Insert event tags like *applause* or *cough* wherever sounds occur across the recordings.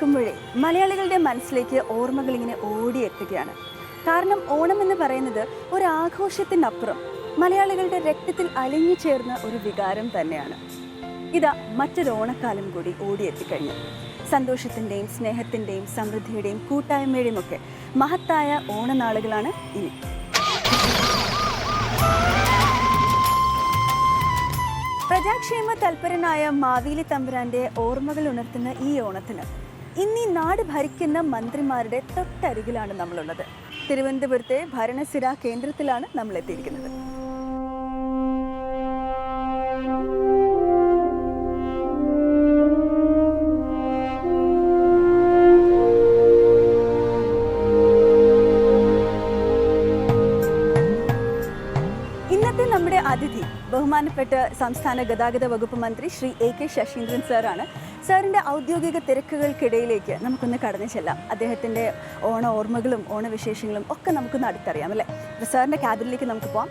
കേൾക്കുമ്പോഴേ മലയാളികളുടെ മനസ്സിലേക്ക് ഓർമ്മകൾ ഇങ്ങനെ ഓടിയെത്തുകയാണ്. കാരണം ഓണം എന്ന് പറയുന്നത് ഒരു ആഘോഷത്തിനപ്പുറം മലയാളികളുടെ രക്തത്തിൽ അലിഞ്ഞു ചേർന്ന ഒരു വികാരം തന്നെയാണ്. ഇതാ മറ്റൊരു ഓണക്കാലം കൂടി ഓടിയെത്തിക്കഴിഞ്ഞു. സന്തോഷത്തിന്റെയും സ്നേഹത്തിന്റെയും സമൃദ്ധിയുടെയും കൂട്ടായ്മയുടെയും ഒക്കെ മഹത്തായ ഓണനാളുകളാണ് ഇനി. പ്രജാക്ഷേമ തൽപരനായ മാവേലി തമ്പുരാന്റെ ഓർമ്മകൾ ഉണർത്തുന്ന ഈ ഓണത്തിന് ഇന്ന് ഈ നാട് ഭരിക്കുന്ന മന്ത്രിമാരുടെ തൊട്ടരികിലാണ് നമ്മളുള്ളത്. തിരുവനന്തപുരത്തെ ഭരണസിര കേന്ദ്രത്തിലാണ് നമ്മൾ എത്തിയിരിക്കുന്നത് നമ്മുടെ അതിഥി ബഹുമാനപ്പെട്ട സംസ്ഥാന ഗതാഗത വകുപ്പ് മന്ത്രി ശ്രീ എ കെ ശശീന്ദ്രൻ സാറാണ്. സാറിന്റെ ഔദ്യോഗിക തിരക്കുകൾക്കിടയിലേക്ക് നമുക്കൊന്ന് കടന്നു ചെല്ലാം. അദ്ദേഹത്തിന്റെ ഓണ ഓർമ്മകളും ഓണവിശേഷങ്ങളും ഒക്കെ നമുക്കൊന്ന് അടുത്തറിയാം അല്ലേ? സാറിന്റെ ക്യാബിനിലേക്ക് നമുക്ക് പോവാം.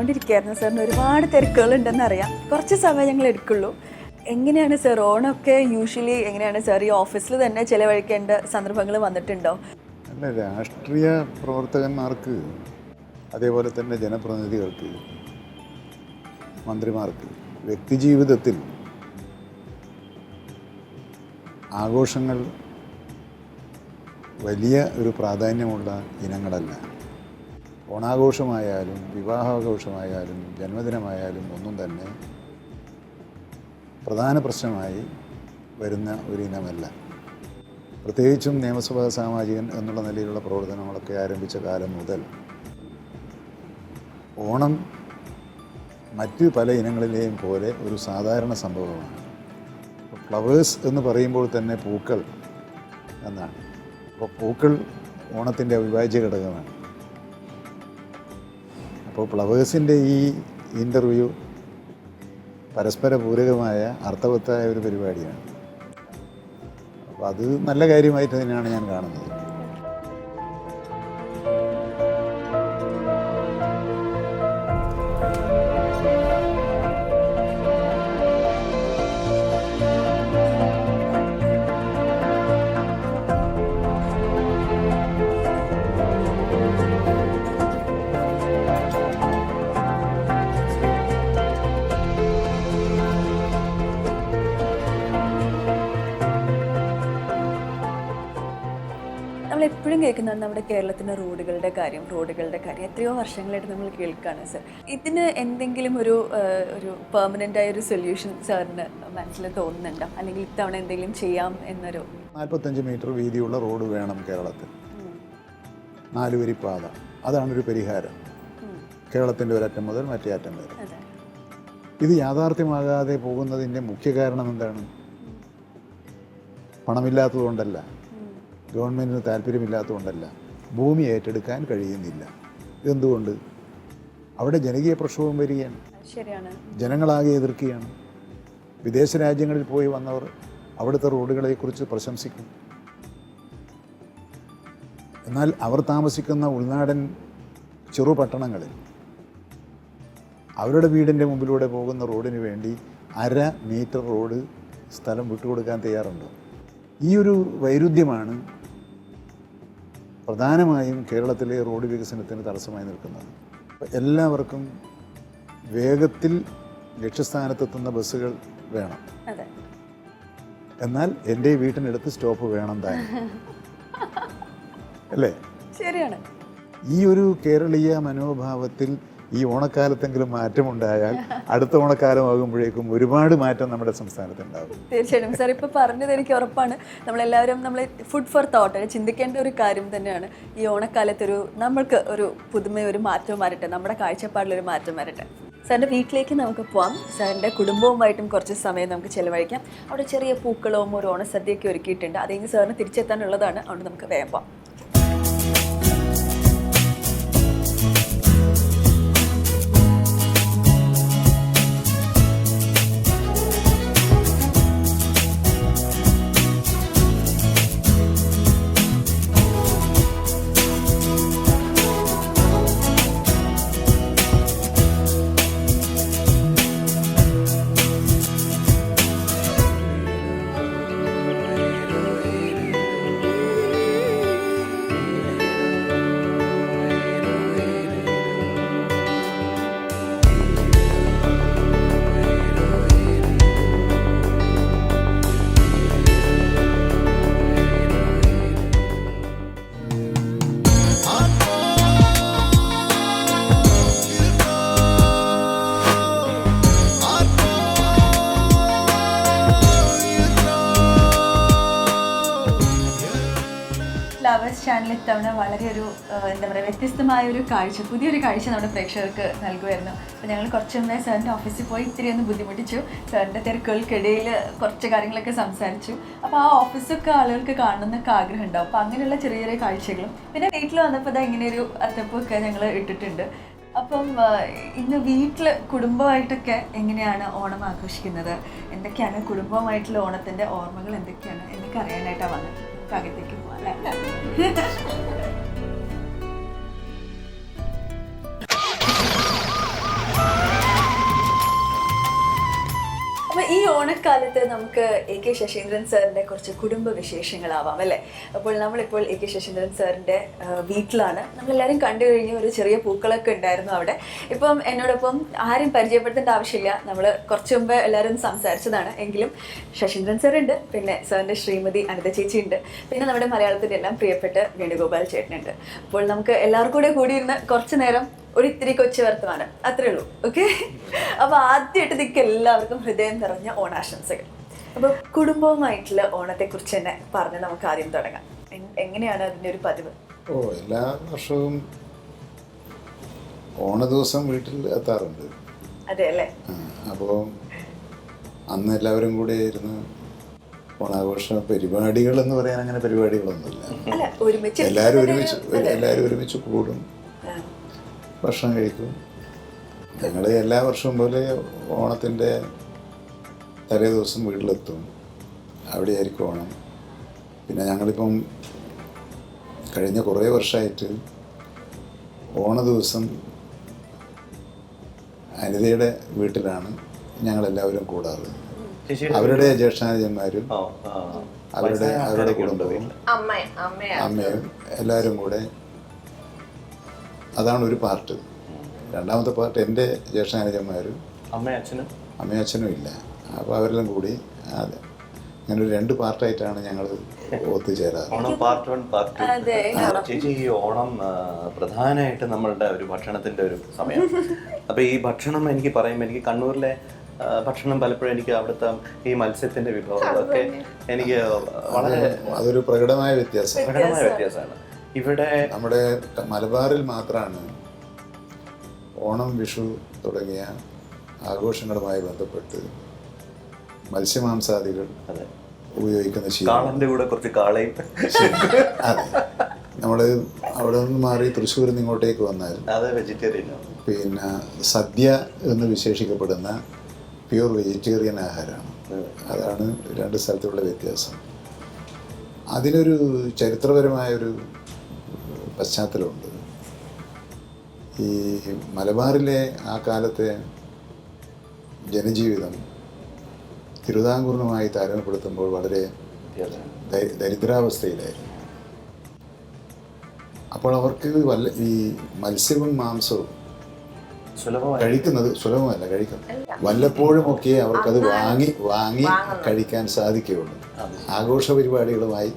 കണ്ടുകൊണ്ടിരിക്കുകയായിരുന്നു. സാറിന് ഒരുപാട് തിരക്കുകളുണ്ടെന്ന് അറിയാം കുറച്ച് സമയം ഞങ്ങൾ എടുക്കുള്ളൂ. എങ്ങനെയാണ് സാർ ഓണൊക്കെ യൂഷ്വലി എങ്ങനെയാണ് സാർ ഈ ഓഫീസിൽ തന്നെ ചിലവഴിക്കേണ്ട സന്ദർഭങ്ങൾ വന്നിട്ടുണ്ടോ? അല്ല രാഷ്ട്രീയ പ്രവർത്തകന്മാർക്ക് അതേപോലെ തന്നെ ജനപ്രതിനിധികൾക്ക് മന്ത്രിമാർക്ക് വ്യക്തിജീവിതത്തിൽ ആഘോഷങ്ങൾ വലിയ ഒരു പ്രാധാന്യമുള്ള ഇനങ്ങളല്ല. ഓണാഘോഷമായാലും വിവാഹാഘോഷമായാലും ജന്മദിനമായാലും ഒന്നും തന്നെ പ്രധാന പ്രശ്നമായി വരുന്ന ഒരു ഇനമല്ല. പ്രത്യേകിച്ചും നിയമസഭാ സാമാജികൻ എന്നുള്ള നിലയിലുള്ള പ്രവർത്തനങ്ങളൊക്കെ ആരംഭിച്ച കാലം മുതൽ ഓണം മറ്റു പല ഇനങ്ങളിലെയും പോലെ ഒരു സാധാരണ സംഭവമാണ്. ഫ്ലവേഴ്സ് എന്ന് പറയുമ്പോൾ തന്നെ പൂക്കൾ എന്നാണ്. അപ്പോൾ പൂക്കൾ ഓണത്തിന്റെ അവിഭാജ്യ ഘടകമാണ്. അപ്പോൾ ഫ്ലവേഴ്സിന്റെ ഈ ഇന്റർവ്യൂ പരസ്പര പൂരകമായ അർത്ഥവത്തായ ഒരു പരിപാടിയാണ്. അപ്പോൾ അത് നല്ല കാര്യമായിട്ട് തന്നെയാണ് ഞാൻ കാണുന്നത്. എപ്പോഴും കേൾക്കുന്നതാണ് നമ്മുടെ കേരളത്തിന്റെ റോഡുകളുടെ കാര്യം റോഡുകളുടെ കാര്യം. എത്രയോ വർഷങ്ങളായിട്ട് നമ്മൾ കേൾക്കുകയാണ് സർ. ഇതിന് എന്തെങ്കിലും ഒരു ഒരു പെർമനന്റ് ആയ ഒരു സൊല്യൂഷൻ സാറിന് മനസ്സിൽ തോന്നുന്നുണ്ടോ? അല്ലെങ്കിൽ ഇത്തവണ എന്തെങ്കിലും ചെയ്യാം എന്നൊരു നാൽപ്പത്തഞ്ച് മീറ്റർ വീതിയുള്ള റോഡ് വേണം കേരളത്തിൽ. നാലുവരി പാത. ഒരു പരിഹാരം. കേരളത്തിന്റെ ഒരറ്റം മുതൽ മറ്റേ അറ്റം വരെ. ഇത് യാഥാർത്ഥ്യമാകാതെ പോകുന്നതിന്റെ മുഖ്യ കാരണം എന്താണ്? പണമില്ലാത്തതുകൊണ്ടല്ല. ഗവൺമെന്റിന് താല്പര്യമില്ലാത്തതുകൊണ്ടല്ല ഭൂമി ഏറ്റെടുക്കാൻ കഴിയുന്നില്ല. എന്തുകൊണ്ട് അവിടെ ജനകീയ പ്രക്ഷോഭം വരികയാണ്. ശരിയാണ്. ജനങ്ങളാകെ എതിർക്കുകയാണ്. വിദേശ രാജ്യങ്ങളിൽ പോയി വന്നവർ അവിടുത്തെ റോഡുകളെക്കുറിച്ച് പ്രശംസിക്കും. എന്നാൽ അവർ താമസിക്കുന്ന ഉൾനാടൻ ചെറുപട്ടണങ്ങളിൽ അവരുടെ വീടിന്റെ മുമ്പിലൂടെ പോകുന്ന റോഡിന് വേണ്ടി അര മീറ്റർ റോഡ് സ്ഥലം വിട്ടുകൊടുക്കാൻ തയ്യാറുണ്ടോ. ഈ ഒരു വൈരുദ്ധ്യമാണ് പ്രധാനമായും കേരളത്തിലെ റോഡ് വികസനത്തിന് തടസ്സമായി നിൽക്കുന്നത് എല്ലാവർക്കും വേഗത്തിൽ ലക്ഷ്യസ്ഥാനത്തെത്തുന്ന ബസ്സുകൾ വേണം. എന്നാൽ എന്റെ വീട്ടിനടുത്ത് സ്റ്റോപ്പ് വേണം താൻ *laughs* അല്ലേ? ശരിയാണ്. ഈ ഒരു കേരളീയ മനോഭാവത്തിൽ ഈ ഓണക്കാലത്തെങ്കിലും മാറ്റമുണ്ടായാൽ അടുത്ത ഓണക്കാലമാകുമ്പോഴേക്കും ഒരുപാട് മാറ്റം നമ്മുടെ സംസ്ഥാനത്ത് ഉണ്ടാകും തീർച്ചയായിട്ടും. സാർ ഇപ്പോൾ പറഞ്ഞത് എനിക്ക് ഉറപ്പാണ്. നമ്മളെല്ലാവരും നമ്മൾ ഫുഡ് ഫോർ തോട്ട് ചിന്തിക്കേണ്ട ഒരു കാര്യം തന്നെയാണ്. ഈ ഓണക്കാലത്തൊരു നമ്മൾക്ക് ഒരു പുതുമ ഒരു മാറ്റം വരട്ടെ. നമ്മുടെ കാഴ്ചപ്പാടിലൊരു മാറ്റം വരട്ടെ. സാറിന്റെ വീട്ടിലേക്ക് നമുക്ക് പോവാം. സാറിന്റെ കുടുംബവുമായിട്ടും കുറച്ച് സമയം നമുക്ക് ചിലവഴിക്കാം. അവിടെ ചെറിയ പൂക്കളവും ഒരു ഓണസദ്യയൊക്കെ ഒരുക്കിയിട്ടുണ്ട്. അത് കഴിഞ്ഞ് സാറിന് തിരിച്ചെത്താനുള്ളതാണ്. അതുകൊണ്ട് നമുക്ക് വേഗം പോവാം. ഫ്ലവേഴ്സ് ചാനൽ ഇത്തവണ വളരെ ഒരു എന്താ പറയുക വ്യത്യസ്തമായ ഒരു കാഴ്ച പുതിയൊരു കാഴ്ച നമ്മുടെ പ്രേക്ഷകർക്ക് നൽകുമായിരുന്നു. അപ്പോൾ ഞങ്ങൾ കുറച്ച് മുമ്പേ സാറിന്റെ ഓഫീസിൽ പോയി ഇത്തിരി ഒന്ന് ബുദ്ധിമുട്ടിച്ചു. സാറിന്റെ തിരക്കുകൾക്കിടയിൽ കുറച്ച് കാര്യങ്ങളൊക്കെ സംസാരിച്ചു. അപ്പോൾ ആ ഓഫീസൊക്കെ ആളുകൾക്ക് കാണണമെന്നൊക്കെ ആഗ്രഹം ഉണ്ടാവും അപ്പോൾ അങ്ങനെയുള്ള ചെറിയ ചെറിയ കാഴ്ചകളും. പിന്നെ വീട്ടിൽ വന്നപ്പോൾ ഇതാ ഇങ്ങനെ ഒരു അത്തപ്പൊക്കെ ഞങ്ങൾ ഇട്ടിട്ടുണ്ട്. അപ്പം ഇന്ന് വീട്ടിൽ കുടുംബമായിട്ടൊക്കെ എങ്ങനെയാണ് ഓണം ആഘോഷിക്കുന്നത്? എന്തൊക്കെയാണ് കുടുംബമായിട്ടുള്ള ഓണത്തിന്റെ ഓർമ്മകൾ എന്തൊക്കെയാണ്? എന്നൊക്കെ അറിയാനായിട്ടാണ് വന്നത്. നമുക്ക് അകത്തേക്ക് പോകാം ഓണക്കാലത്ത് നമുക്ക് എ കെ ശശീന്ദ്രൻ സാറിന്റെ കുറച്ച് കുടുംബ വിശേഷങ്ങളാവാം അല്ലേ? അപ്പോൾ നമ്മളിപ്പോൾ എ കെ ശശീന്ദ്രൻ സാറിന്റെ വീട്ടിലാണ്. നമ്മളെല്ലാവരും കണ്ടു കഴിഞ്ഞ് ഒരു ചെറിയ പൂക്കളൊക്കെ ഉണ്ടായിരുന്നു അവിടെ. ഇപ്പം എന്നോടൊപ്പം ആരും പരിചയപ്പെടുത്തേണ്ട ആവശ്യമില്ല. നമ്മൾ കുറച്ച് മുമ്പ് എല്ലാവരും സംസാരിച്ചതാണ്. എങ്കിലും ശശീന്ദ്രൻ സാറുണ്ട് പിന്നെ സാറിന്റെ ശ്രീമതി അനിത ചേച്ചി ഉണ്ട് പിന്നെ നമ്മുടെ മലയാളത്തിന്റെ എല്ലാം പ്രിയപ്പെട്ട വേണുഗോപാൽ ചേട്ടനുണ്ട്. അപ്പോൾ നമുക്ക് എല്ലാവർക്കും കൂടെ കൂടിയിരുന്ന് കുറച്ച് നേരം ഒരു ഇത്തിരി കൊച്ചു വർത്തമാനം. അത്രേ ഉള്ളൂ. ഓക്കെ അപ്പൊ ആദ്യമായിട്ട് നിങ്ങൾക്ക് എല്ലാവർക്കും ഹൃദയം നിറഞ്ഞ ഓണാശംസകൾ. അപ്പൊ കുടുംബവുമായിട്ടുള്ള ഓണത്തെ കുറിച്ച് തന്നെ പറഞ്ഞ് നമുക്ക് ആദ്യം തുടങ്ങാം. എങ്ങനെയാണ് അതിന്റെ ഒരു പതിവ്? ഓ എല്ലാ വർഷവും ഓണ ദിവസം വീട്ടിൽ എത്താറുണ്ട്. അതെ അല്ലേ? അപ്പോൾ അന്ന് എല്ലാവരും കൂടെ ഇരുന്ന് ഓണാഘോഷ പരിപാടികൾ എന്ന് പറയാൻ അങ്ങനെ പരിപാടികളൊന്നുമില്ല. എല്ലാവരും ഒരുമിച്ച് എല്ലാവരും ഒരുമിച്ച് കൂടും. ഭക്ഷണം കഴിക്കും. ഞങ്ങൾ എല്ലാ വർഷവും പോലെ ഓണത്തിന്റെ തലേ ദിവസം വീട്ടിലെത്തും. അവിടെയായിരിക്കും ഓണം. പിന്നെ ഞങ്ങളിപ്പം കഴിഞ്ഞ കുറേ വർഷമായിട്ട് ഓണ ദിവസം അനിതയുടെ വീട്ടിലാണ് ഞങ്ങളെല്ലാവരും കൂടാറ്. അവരുടെ ജ്യേഷ്ഠാനുജന്മാരും. അവരുടെ അവരുടെ കുടുംബവും അമ്മയും എല്ലാവരും കൂടെ അതാണ് ഒരു പാർട്ട്. രണ്ടാമത്തെ പാർട്ട് എന്റെ ജ്യേഷ്ഠാനുജന്മാരും അമ്മയും അച്ഛനും? അമ്മയും അച്ഛനും ഇല്ല. അപ്പോൾ അവരെല്ലാം കൂടി അതെ. അങ്ങനെ ഒരു രണ്ട് പാർട്ടായിട്ടാണ് ഞങ്ങൾ ഒത്തുചേരാറ്. Onam part one part two. ചേച്ചി ഈ ഓണം പ്രധാനമായിട്ട് നമ്മളുടെ ഒരു ഭക്ഷണത്തിന്റെ ഒരു സമയം. അപ്പൊ ഈ ഭക്ഷണം എനിക്ക് പറയുമ്പോൾ എനിക്ക് കണ്ണൂരിലെ ഭക്ഷണം പലപ്പോഴും എനിക്ക് അവിടുത്തെ ഈ മത്സ്യത്തിന്റെ വിഭവങ്ങളൊക്കെ എനിക്ക് വളരെ അതൊരു പ്രകടമായ വ്യത്യാസം. പ്രകടമായ വ്യത്യാസമാണ്. ഇവിടെ നമ്മുടെ മലബാറിൽ മാത്രമാണ് ഓണം വിഷു തുടങ്ങിയ ആഘോഷങ്ങളുമായി ബന്ധപ്പെട്ട് മത്സ്യമാംസാദികൾ ഉപയോഗിക്കുന്ന കാളന്റെ കൂടെ കുറച്ച് കാളയും. അതെ. നമ്മൾ അവിടെ നിന്ന് മാറി തൃശ്ശൂരിൽ നിന്ന് ഇങ്ങോട്ടേക്ക് വന്നാൽ പിന്നെ സദ്യ എന്ന് വിശേഷിക്കപ്പെടുന്ന പ്യൂർ വെജിറ്റേറിയൻ ആഹാരമാണ്. അതാണ് രണ്ട് സ്ഥലത്തുള്ള വ്യത്യാസം. അതിനൊരു ചരിത്രപരമായൊരു പശ്ചാത്തലമുണ്ട്. ഈ മലബാറിലെ ആ കാലത്തെ ജനജീവിതം തിരുവിതാംകൂറിനുമായി താരതമ്യപ്പെടുത്തുമ്പോൾ വളരെ ദരിദ്രാവസ്ഥയിലായിരുന്നു. അപ്പോൾ അവർക്ക് വല്ല ഈ മത്സ്യവും മാംസവും കഴിക്കുന്നത് സുലഭമല്ല കഴിക്കുന്നത് വല്ലപ്പോഴുമൊക്കെ അവർക്കത് വാങ്ങി വാങ്ങി കഴിക്കാൻ സാധിക്കുകയുള്ളൂ. ആഘോഷ പരിപാടികളുമായി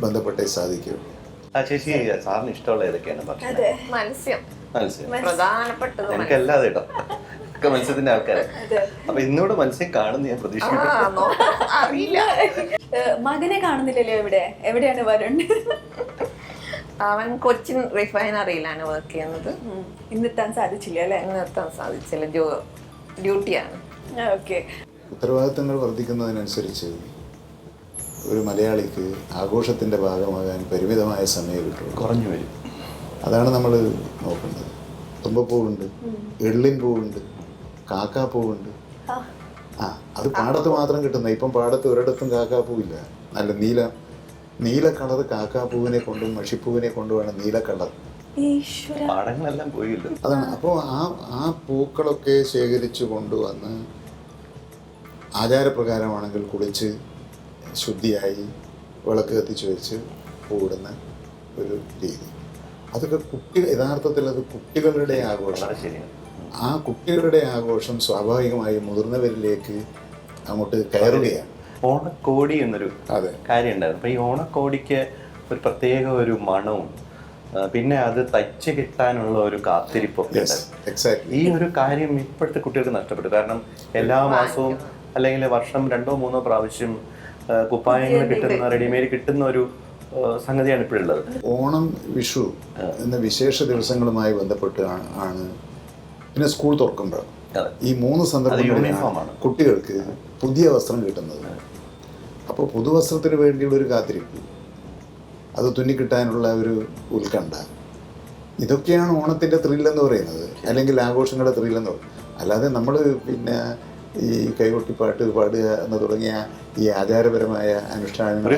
ബന്ധപ്പെട്ടേ സാധിക്കുകയുള്ളൂ. ആ ചേച്ചി സാറിന് ഇഷ്ടമുള്ള ഏതൊക്കെയാണ് ഭക്ഷണം? അതെ. മത്സ്യം. മത്സ്യം. പ്രധാനപ്പെട്ടത് എനിക്ക് അല്ലാതെ കേട്ടോ. ഒക്കെ മത്സ്യത്തിന്റെ ആൾക്കാരെ. അപ്പൊ ഇന്നിവിടെ മത്സ്യം കാണുന്ന ഞാൻ ആ, പ്രതീക്ഷിക്കുന്നു അറിയില്ല. മകനെ കാണുന്നില്ലല്ലോ എവിടെ എവിടെയാണ് വരുൺ? അവൻ കൊച്ചിൻ റിഫൈനറിയിലാണ് വർക്ക് ചെയ്യുന്നത്. ഇന്നെത്താൻ സാധിച്ചില്ല അല്ലേ? ഇന്നെത്താൻ സാധിച്ചില്ല. ഡ്യൂട്ടിയാണ്. ഓക്കെ. ഉത്തരവാദിത്തങ്ങൾ വർദ്ധിക്കുന്നതിനനുസരിച്ച് ഒരു മലയാളിക്ക് ആഘോഷത്തിന്റെ ഭാഗമാകാൻ പരിമിതമായ സമയം കിട്ടുള്ളൂ കുറഞ്ഞു വരും. അതാണ് നമ്മൾ നോക്കുന്നത്. തുമ്പപ്പൂവുണ്ട് എള്ളിൻ പൂവുണ്ട് കാക്കാപ്പൂവുണ്ട് ആ. അത് പാടത്ത് മാത്രം കിട്ടുന്ന ഇപ്പം പാടത്ത് ഒരിടത്തും കാക്കാപ്പൂവില്ല നല്ല നീല നീല കളർ കാക്കാപ്പൂവിനെ കൊണ്ടും മഷിപ്പൂവിനെ കൊണ്ടുമാണ് നീല കളർ. ഈശ്വര. പാടങ്ങളെല്ലാം പോയില്ലോ. അതാണ്. അപ്പോൾ ആ ആ പൂക്കളൊക്കെ ശേഖരിച്ചു കൊണ്ടുവന്ന് ആചാരപ്രകാരമാണെങ്കിൽ കുളിച്ച് ശുദ്ധിയായി വിളക്ക് കത്തിച്ച് വെച്ച് കൂടുന്ന ഒരു രീതി. അതൊക്കെ കുട്ടി യഥാർത്ഥത്തിൽ അത് കുട്ടികളുടെ ആഘോഷം. ആ കുട്ടികളുടെ ആഘോഷം സ്വാഭാവികമായും മുതിർന്നവരിലേക്ക് അങ്ങോട്ട് കയറുകയാണ്. ഓണക്കോടി എന്നൊരു അതെ. കാര്യം ഉണ്ടായിരുന്നു അപ്പൊ ഈ ഓണക്കോടിക്ക് ഒരു പ്രത്യേക ഒരു മണവും പിന്നെ അത് തയ്ച്ച് കിട്ടാനുള്ള ഒരു കാത്തിരിപ്പൊക്കെ ഈ ഒരു കാര്യം ഇപ്പോഴത്തെ കുട്ടികൾക്ക് നഷ്ടപ്പെട്ടു. കാരണം എല്ലാ മാസവും അല്ലെങ്കിൽ വർഷം രണ്ടോ മൂന്നോ പ്രാവശ്യം കുപ്പായങ്ങൾ കിട്ടുന്ന റെഡിമെയ്ഡ് കിട്ടുന്ന ഒരു സംഗതിയാണ് ഇപ്പോഴുള്ളത് ഓണം വിഷു എന്ന വിശേഷ ദിവസങ്ങളുമായി ബന്ധപ്പെട്ട് ആണ് പിന്നെ സ്കൂൾ തുറക്കുമ്പോൾ. ഈ മൂന്ന് സന്ദർഭങ്ങളിലാണ് യൂണിഫോമാണ്. കുട്ടികൾക്ക് പുതിയ വസ്ത്രം കിട്ടുന്നത്. അപ്പോൾ പുതുവസ്ത്രത്തിന് വേണ്ടിയുള്ള ഒരു കാത്തിരിപ്പ്. അത് തുന്നിക്കിട്ടാനുള്ള ഒരു ഉത്കണ്ഠ. ഇതൊക്കെയാണ് ഓണത്തിന്റെ ത്രില്ലെന്ന് പറയുന്നത്. അല്ലെങ്കിൽ ആഘോഷങ്ങളുടെ ത്രില്ലെന്ന് പറയുന്നത്. അല്ലാതെ നമ്മൾ പിന്നെ ഈ കൈകൊട്ടി പാട്ട് പാടുക എന്ന് തുടങ്ങിയ ഈ ആചാരപരമായ അനുഷ്ഠാനങ്ങൾ.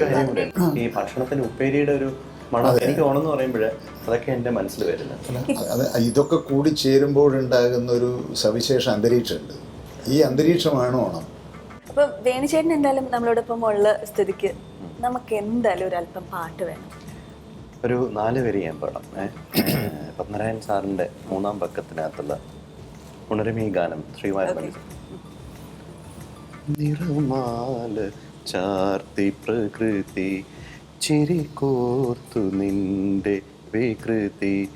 ഈ ഭക്ഷണത്തിന് ഉപ്പേരിയുടെ ഒരു മണം എനിക്ക് ഓണം എന്ന് പറയുമ്പോൾ അതൊക്കെ എന്റെ മനസ്സിൽ വരുന്നത്. അത് ഇതൊക്കെ കൂടി ചേരുമ്പോഴുണ്ടാകുന്ന ഒരു സവിശേഷ അന്തരീക്ഷമുണ്ട്. ഈ അന്തരീക്ഷമാണ് ഓണം. അപ്പൊ വേണുചേട്ടൻ എന്തായാലും നമ്മളോടൊപ്പം ഉള്ള സ്ഥിതിക്ക് നമുക്ക് എന്തായാലും ഒരു അല്പം പാട്ട് വേണം. ഒരു നാല് വരി ഞാൻ പാടാം. ഏഹ് പത്മനാഭൻ സാറിന്റെ മൂന്നാം പക്കത്തിനകത്തുള്ള ഉണരമീ ഗാനം ശ്രീവാരമണി നിറമാല ചാർത്തി പ്രകൃതി ചിരി കോർത്തു നിന്റെ വികൃതി.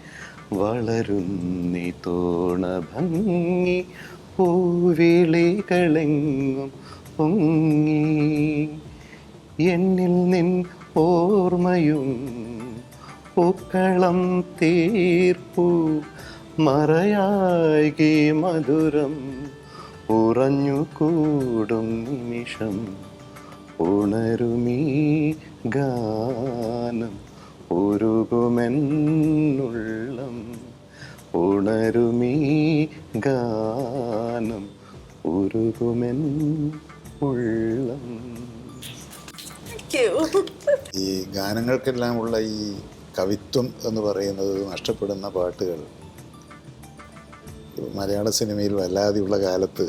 വളരുന്നി തോണ ഭംഗി പൂവിളികളെങ്ങും പൊങ്ങി. എന്നിൽ നിൻ ഓർമ്മയും പൂക്കളം തീർപ്പു മറയാകി മധുരം. ഉറഞ്ഞു കൂടും നിമിഷം ഉണരുമീ ഗാനം. ഉരുകുമെന്നുള്ളം ഉണരുമീ ഗാനം. ഉരുകുമെൻ ഉള്ളം ഈ ഗാനങ്ങൾക്കെല്ലാമുള്ള ഈ കവിത്വം എന്ന് പറയുന്നത് നഷ്ടപ്പെടുന്ന പാട്ടുകൾ. മലയാള സിനിമയിൽ വല്ലാതെയുള്ള കാലത്ത്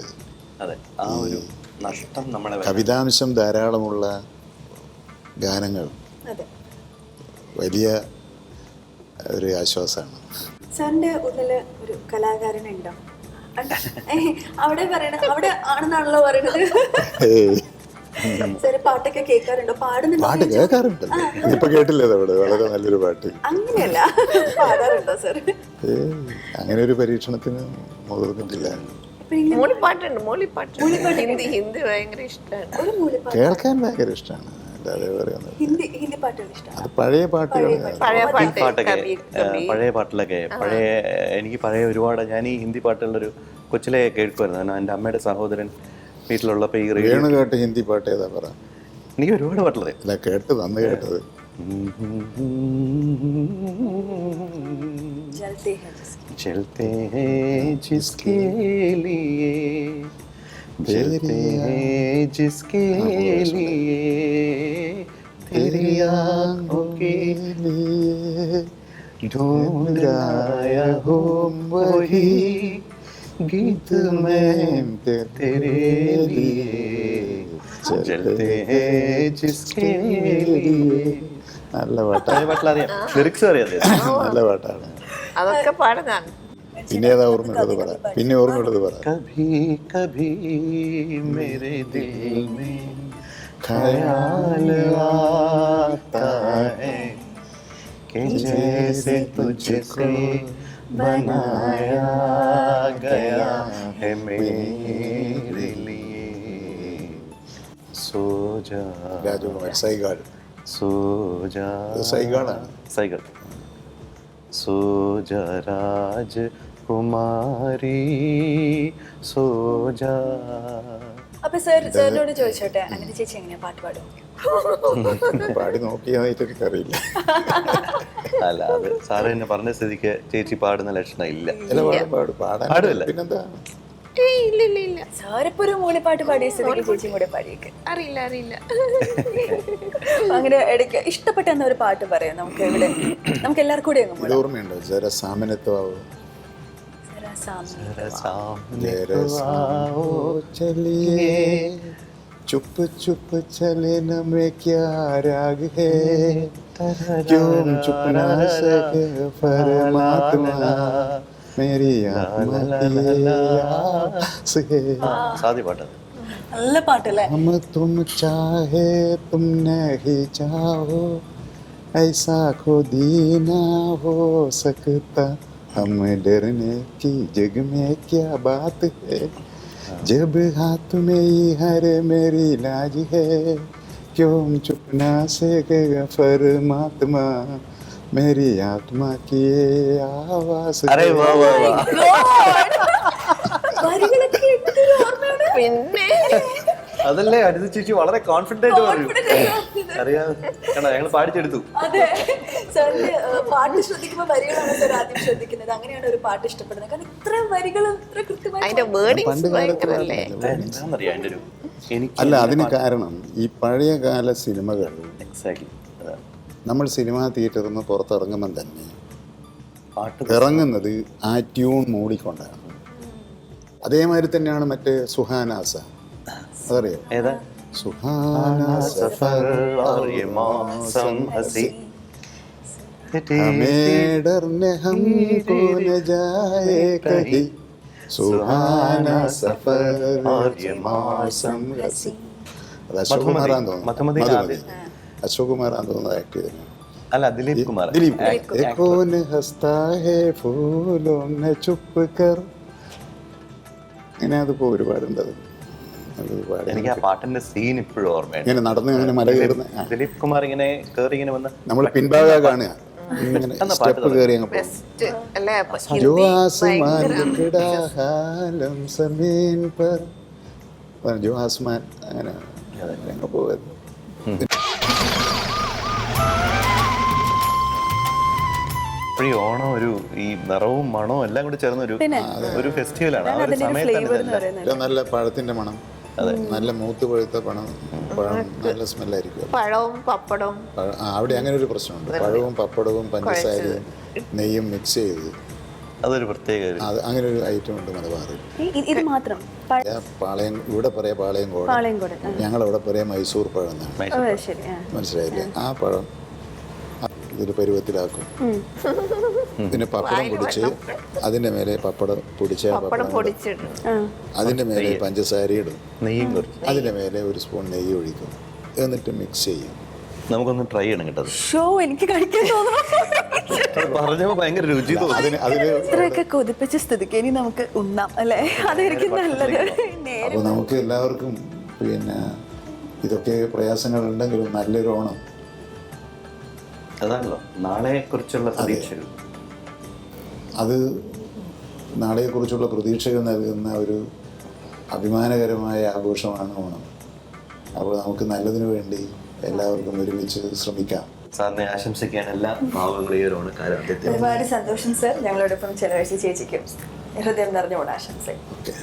അതെ ആ ഒരു നഷ്ടം നമ്മളെ കവിതാംശം ധാരാളമുള്ള ഗാനങ്ങൾ അതെ. വലിയ ഒരു ആശ്വാസമാണ്. സാറിന്റെ ഉള്ളിൽ ഒരു കലാകാരനുണ്ടോ? അവിടെ പറയണ അവിടെ ആണെന്നാണല്ലോ പറയണത്. *laughs* സാറ് പാട്ടൊക്കെ കേൾക്കാറുണ്ടോ? പാടുന്നുണ്ടോ പാട്ട് കേൾക്കാറുണ്ട്. ഇപ്പൊ കേട്ടില്ലേ അവിടെ വളരെ നല്ലൊരു പാട്ട്. അങ്ങനെയല്ല. പാടാറുണ്ടോ സാർ അങ്ങനെ ഒരു പരീക്ഷണത്തിന് മുതിർന്നിട്ടില്ല. മൂളിപ്പാട്ടുണ്ട് മൂളിപ്പാട്ട് ഹിന്ദി ഹിന്ദി ഭയങ്കര ഇഷ്ടമാണ് ഒരു മൂളിപ്പാട്ട്. കേൾക്കാൻ ഭയങ്കര ഇഷ്ടമാണ് അല്ലാതെ പറയുന്നത്. ഹിന്ദി ഹിന്ദി പാട്ടുകൾ ഇഷ്ടമാണ് അത് പഴയ പാട്ടുകൾ. പഴയ ഈ പാട്ട് പാട്ടൊക്കെ പഴയ പാട്ടിലൊക്കെ പഴയ എനിക്ക് പഴയ ഒരുപാട് ഞാൻ ഈ ഹിന്ദി പാട്ടുകളൊരു കൊച്ചിലെ കേൾക്കുമായിരുന്നു. കാരണം എന്റെ അമ്മയുടെ സഹോദരൻ വീട്ടിലുള്ളപ്പോൾ ഈ റേഡിയോ വേണു കേട്ട ഹിന്ദി പാട്ട് ഏതാ പറ എനിക്ക് ഒരുപാട് പാട്ടുള്ളത് അല്ല കേട്ടത് അന്ന് കേട്ടത് ജലത്തെ ഹെ ജിസ്കി. चलते हैं जिसके लिए चलते हैं जिसके लिए तेरी आंखों के ढूंढ आया हूँ वही गीत मैं तेरे लिए चलते हैं जिसके लिए നല്ല പാട്ടാണ് പാട്ടിലറിയാം ലിറിക്സ് അറിയാം നല്ല പാട്ടാണ് അതൊക്കെ പാടുന്നതാണ് പിന്നെ ഏതാ ഓർമ്മയുള്ളത് പറ പിന്നെ ഓർമ്മയുള്ളത് പറ कभी कभी मेरे दिल में ഖയാൽ आता है कि जैसे तुझसे बनाया गया है मेरे लिए सो जा രാജകുമാർ സൈഗാൾ सो जा ഇത് സൈഗാളാണ് സൈകൾ സോ जा രാജകുമാരി സോ जा അപ്പൊ സർ സാറിനോട് ചോദിച്ചോട്ടെ അനിത ചേച്ചി എങ്ങനെയാ പാട്ട് പാടും പാടി നോക്കിയതായിട്ട് എനിക്കറിയില്ല *laughs* അല്ല അത് സാറ് എന്നെ പറഞ്ഞ സ്ഥിതിക്ക് ചേച്ചി പാടുന്ന ലക്ഷണം ഇല്ല. ചില പാടും പാടും. പാടില്ല. പിന്നെന്താ? ഏയ് ഇല്ല ഇല്ല ഇല്ല. സാറിപ്പോ ഒരു മൂളിപ്പാട്ട് പാടിയ സ്ഥിതിക്ക് ചേച്ചിയും കൂടെ അറിയില്ല അറിയില്ല. അങ്ങനെ ഇടയ്ക്ക് ഇഷ്ടപ്പെട്ട ഒരു പാട്ട് പറയാം. നമുക്ക് ഇവിടെ നമുക്ക് എല്ലാവർക്കും കൂടി അങ്ങ് ഇത് പാടാം. ഓർമ്മയുണ്ടോ? ജരസാമനത്വാവോ സരസാമി. ജരസാമോ ചലിയേ ചുപ്പ് ചുപ്പ് ചലനമേ ക്യാ രാഗ് ഹേ क्यों चुप न सके परमात्मा मेरी आत्मा की आस है സാധ്യ പാട്ട് നല്ല പാട്ടല്ലേ हम तुम चाहे तुम नहीं चाहो ऐसा खुद ही ना हो सकता हम डरने की जग में क्या बात है जब हाथ में ही हर मेरी लाज है क्यों चुप ना से परमात्मा मेरी आत्मा की आवाज അരേ വാ വാ വാ വരികളൊക്കെ എന്തൊരു ഓർമ്മയാണ്. പിന്നെ അതല്ലേ അനിത ചേച്ചി വളരെ കോൺഫിഡന്റ് ആയിട്ട് പറഞ്ഞു അറിയാം കണ്ടോ ഞങ്ങൾ പാടിച്ചെടുത്തു അതെ സാറിന്റെ പാട്ട് ശ്രദ്ധിക്കുമ്പോ വരികളാണ് സാർ ആദ്യം ശ്രദ്ധിക്കുന്നത്. അങ്ങനെയാണ് ഒരു പാട്ട് ഇഷ്ടപ്പെടുന്നത്. കാരണം ഇത്ര വരികളും ഇത്ര കൃത്യമായി അതിന്റെ വേർഡിങ്സ് ഭയങ്കരല്ലേ എന്താണെന്നറിയാം? അതിന്റെ എനിക്ക് അല്ല അതിന് കാരണം ഈ പഴയകാല സിനിമകൾ എക്സാക്ട്ലി നമ്മൾ സിനിമാ തിയേറ്ററിൽ നിന്ന് പുറത്തിറങ്ങുമ്പം തന്നെ പാട്ട് ഇറങ്ങുന്നത് ആ ട്യൂൺ മൂടിക്കൊണ്ടാണ്. അതേമാതിരി തന്നെയാണ് മറ്റേ സുഹാനാസ. അതറിയോ? ഏതാ? സുഹാനാസ സഫർ और ये मौसम हंसी हमें डरने हमको न जाए कहीं सुहाना सफर और ये मौसम हसी അത് അശോക് മധുമതി. കുമാറാന്ന് തോന്നുന്നു മധുമതി മധുമതി അശോക് കുമാറാന്ന് തോന്നുന്നു ആക്ട് ചെയ്തത് അല്ല ദിലീപ് കുമാർ ദിലീപ് കുമാർ कौन हंसता है फूलों में चुप कर ഇങ്ങനെ അതിപ്പോ ഒരുപാടുണ്ട് അത് അത് ഒരുപാട് എനിക്ക് ആ പാട്ടിന്റെ സീൻ ഇപ്പോഴും ഓർമ്മയുണ്ട് ഇങ്ങനെ നടന്ന് അങ്ങനെ മല കയറുന്ന ആ, ദിലീപ് കുമാർ ഇങ്ങനെ കേറി ഇങ്ങനെ വന്ന് നമ്മൾ പിൻഭാഗ കാണുക ഇങ്ങനെ ഓണം ഒരു ഈ നിറവും മണവും എല്ലാം കൂടി ചേർന്ന ഒരു ഒരു ഫെസ്റ്റിവലാണ് ആ ഒരു സമയത്താണ് നല്ല പഴത്തിന്റെ മണം. നല്ല മൂത്ത് പഴുത്ത പണം പഴം നല്ല സ്മെല്ലായിരിക്കും പഴവും പപ്പടവും. അവിടെ അങ്ങനെ ഒരു പ്രശ്നമുണ്ട്. പഴവും പപ്പടവും പഞ്ചസാരയും നെയ്യും മിക്സ് ചെയ്ത് അതൊരു പ്രത്യേക അത് അങ്ങനെ ഒരു ഐറ്റം ഉണ്ട് മലബാറിൽ. ഇത് മാത്രം? പഴ- പാളയം ഇവിടെ പറയാ പാളയം കോട ഞങ്ങൾ ഇവിടെ പറയാ മൈസൂർ പഴം എന്നാണ്. ഓ ശരി ആ. മനസ്സിലായില്ലേ? ആ പഴം ഇതൊരു പരുവത്തിലാക്കും. പിന്നെ പപ്പടം പൊടിച്ച് അതിന്റെ മേലെ പപ്പടം പൊടിച്ച പപ്പടം പൊടിച്ചിടും. ആ. അതിന്റെ മേലെ പഞ്ചസാര ഇടും. നെയ്യും അതിന്റെ അതിന്റെ മേലെ ഒരു സ്പൂൺ നെയ്യ് ഒഴിക്കും. എന്നിട്ട് മിക്സ് ചെയ്യും. നമുക്കൊന്ന് ട്രൈ ചെയ്യണം കേട്ടോ ഷോ എനിക്ക് കഴിക്കാൻ തോന്നുന്നു. പറഞ്ഞപ്പോ ഭയങ്കര രുചി തോന്നുന്നു ഇത്രയൊക്കെ കൊതിപ്പിച്ച സ്ഥിതിക്ക് ഇനി നമുക്ക് ഉണ്ണാം അല്ലേ? അതായിരിക്കും നല്ലത്. നേരെ അപ്പോൾ നമുക്ക് എല്ലാവർക്കും പിന്നെ ഇതൊക്കെ പ്രയാസങ്ങൾ ഉണ്ടെങ്കിലും നല്ലൊരു ഓണം. അതാണല്ലോ. നാളെ കുറിച്ചുള്ള പ്രതീക്ഷകൾ. അത് നാളെക്കുറിച്ചുള്ള പ്രതീക്ഷകൾ നൽകുന്ന ഒരു അഭിമാനകരമായ ആഘോഷമാണ് ഓണം. അപ്പോൾ നമുക്ക് നല്ലതിനു വേണ്ടി എല്ലാവർക്കും ഒരുമിച്ച് ശ്രമിക്കാം. സാറിനെ ആശംസിക്കാൻ എല്ലാ ഭാവങ്ങളും ഈ ഒരു ഓണക്കാലം അദ്ദേഹത്തെ ഒരുപാട് സന്തോഷം സർ. ഞങ്ങളോടൊപ്പം ചെലവഴിച്ച ചേച്ചിക്കും ഹൃദയം നിറഞ്ഞ ഓണാശംസ ഓക്കെ.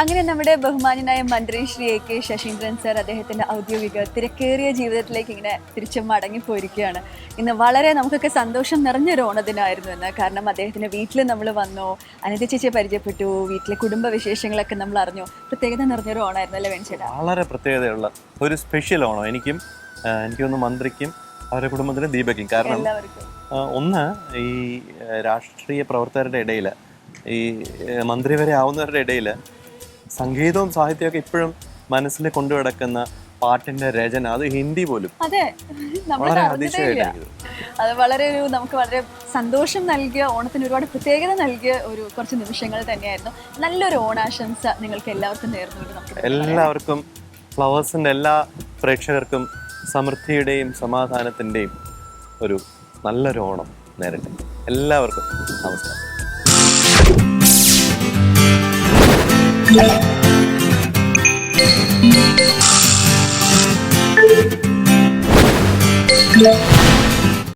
അങ്ങനെ നമ്മുടെ ബഹുമാന്യനായ മന്ത്രി Shri A K Saseendran sir അദ്ദേഹത്തിന്റെ ഔദ്യോഗിക തിരക്കേറിയ ജീവിതത്തിലേക്ക് ഇങ്ങനെ തിരിച്ചു മടങ്ങിപ്പോയിരിക്കുകയാണ് ഇന്ന് വളരെ നമുക്കൊക്കെ സന്തോഷം നിറഞ്ഞൊരു ഓണദിനായിരുന്നു എന്ന് കാരണം അദ്ദേഹത്തിന്റെ വീട്ടിൽ നമ്മൾ വന്നു അനിത ചേച്ചിയെ പരിചയപ്പെട്ടു വീട്ടിലെ കുടുംബ വിശേഷങ്ങളൊക്കെ നമ്മൾ അറിഞ്ഞു. പ്രത്യേകത നിറഞ്ഞൊരു ഓണമായിരുന്നു അല്ലേ വേണ്ടി വളരെ പ്രത്യേകതയുള്ള ഒരു സ്പെഷ്യൽ ഓണം. എനിക്കും എനിക്കൊന്ന് മന്ത്രിക്കും അവരുടെ കുടുംബത്തിനും ദീപക്കും. കാരണം ഒന്ന് ഈ രാഷ്ട്രീയ പ്രവർത്തകരുടെ ഇടയിൽ ഈ മന്ത്രി വരെ ആവുന്നവരുടെ ഇടയിൽ സംഗീതവും സാഹിത്യമൊക്കെ ഇപ്പോഴും മനസ്സിൽ കൊണ്ടു കിടക്കുന്ന പാട്ടിന്റെ രചന. അത് ഹിന്ദി പോലും. അതെ. വളരെ അതിശയമായിട്ട് അത് വളരെ ഒരു നമുക്ക് വളരെ സന്തോഷം നൽകിയ ഓണത്തിന് ഒരുപാട് പ്രത്യേകത നൽകിയ ഒരു കുറച്ച് നിമിഷങ്ങൾ തന്നെയായിരുന്നു. നല്ലൊരു ഓണാശംസ നിങ്ങൾക്ക് എല്ലാവർക്കും നേർന്നു നമുക്ക് എല്ലാവർക്കും ഫ്ലവേഴ്സിന്റെ എല്ലാ പ്രേക്ഷകർക്കും സമൃദ്ധിയുടെയും സമാധാനത്തിന്റെയും ഒരു നല്ലൊരു ഓണം നേരട്ടെ. എല്ലാവർക്കും നമസ്കാരം. Yeah.